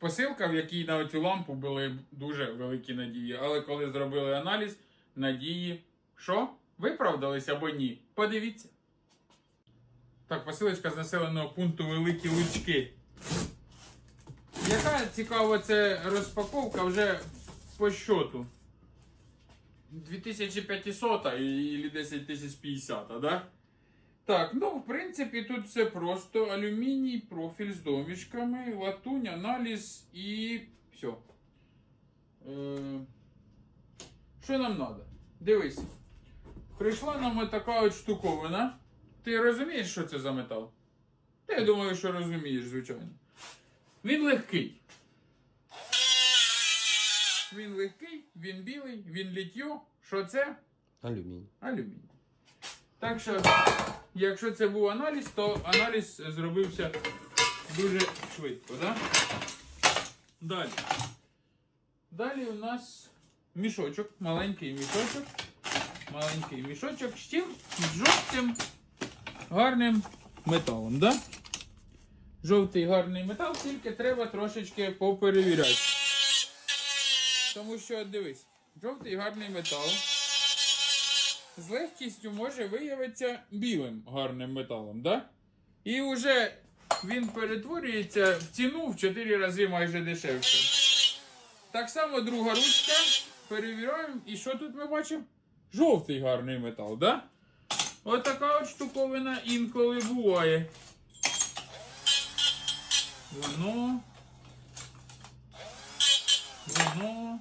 посилка, в якій на цю лампу були дуже великі надії. Але коли зробили аналіз, надії що? Виправдались або ні? Подивіться. Так, посилочка з населеного пункту Великі Лучки. Яка цікава це розпаковка вже по щоту? 2500 і 10 тисяч 50, да? Так, ну в принципі тут все просто. Алюміній, профіль з домішками, латунь, аналіз і все. Е, що нам треба? Дивись. Прийшла нам така от штуковина. Ти розумієш, що це за метал? Та я думаю, що розумієш, звичайно. Він легкий. Він легкий, він білий, він літьо. Що це? Алюмінь. Алюміній. Так що, якщо це був аналіз, то аналіз зробився дуже швидко. Да? Далі. Далі у нас мішочок, маленький мішочок. Маленький мішочок з чим? З жовтим гарним металом. Да? Жовтий гарний метал, тільки треба трошечки поперевіряти. Тому що, дивись, жовтий гарний метал з легкістю може виявитися білим гарним металом, да? І вже він перетворюється в ціну в 4 рази майже дешевше. Так само друга ручка. Перевіряємо. І що тут ми бачимо? Жовтий гарний метал, да? Отака от штуковина інколи буває. Воно. Воно.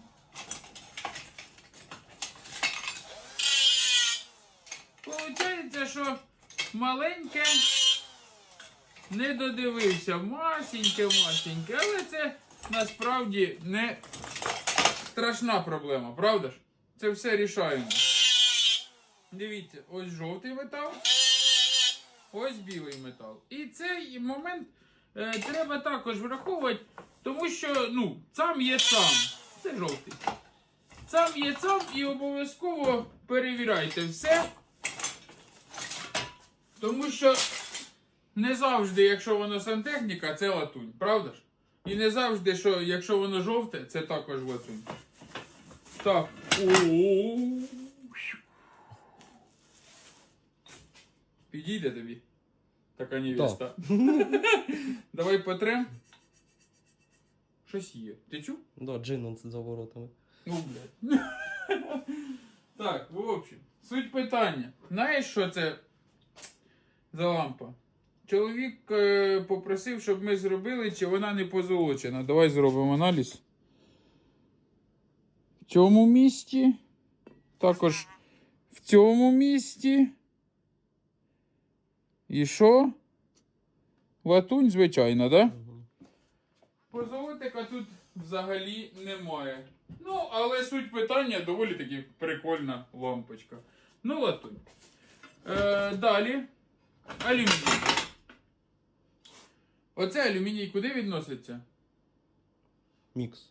Получається, що маленьке не додивився. Масеньке, але це насправді не страшна проблема, правда ж? Це все рішаємо. Дивіться, ось жовтий метал, ось білий метал. І цей момент е, треба також враховувати, тому що ну, сам є сам. Це жовтий. Сам є сам і обов'язково перевіряйте все. Тому що не завжди, якщо воно сантехніка, це латунь, правда ж? І не завжди, що якщо воно жовте, це також латунь. Так. Підійде тобі. Така невеста. Давай потрем. Щось є. Ти чув? Да, джин он за воротами. Ну, блядь. Так, в общем, суть питання. Знаєш, що це за лампа? Чоловік е, попросив, щоб ми зробили, чи вона не позолочена. Давай зробимо аналіз. В цьому місці. Також в цьому місці. І що? Латунь, звичайно? Да? Угу. Позолотика тут взагалі немає. Ну, але суть питання доволі таки прикольна лампочка. Ну, латунь. Е, далі. Алюміній. Оце алюміній куди відноситься? Мікс.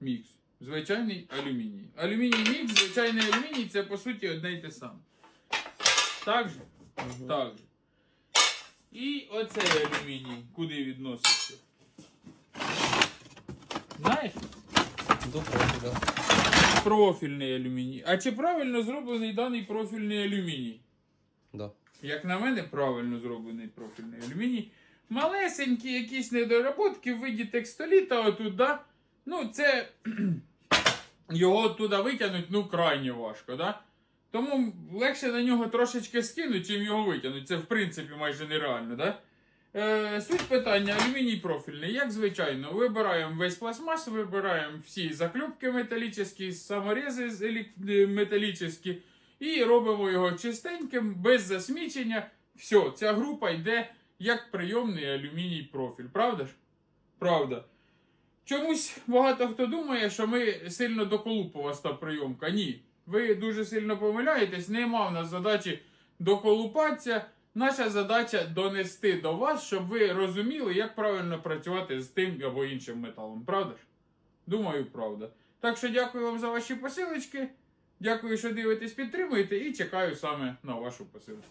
Мікс. Звичайний алюміній. Алюміній мікс, звичайний алюміній це по суті одне й те саме. Так же? Угу. Так же. І оцей алюміній куди відноситься? Знаєш? До профіля. Профільний алюміній. А чи правильно зроблений даний профільний алюміній? Да. Як на мене, правильно зроблений профільний алюміній. Малесенькі якісь недоработки в виді текстоліта отут, да? Ну, це його туди витягнути ну, крайне важко, да? Тому легше на нього трошечки скинути, чим його витягнути. Це в принципі майже нереально, да? Е, суть питання алюміній профільний. Як звичайно, вибираємо весь пластмас, вибираємо всі закльопки металічні, саморези металічні і робимо його чистеньким, без засмічення. Все, ця група йде як прийомний алюміній профіль. Правда ж? Правда. Чомусь багато хто думає, що ми сильно доколупова та прийомка. Ні. Ви дуже сильно помиляєтесь, нема в нас задачі доколупатися. Наша задача донести до вас, щоб ви розуміли, як правильно працювати з тим або іншим металом. Правда ж? Думаю, правда. Так що дякую вам за ваші посилочки. Дякую, що дивитесь, підтримуєте, і чекаю саме на вашу посилку.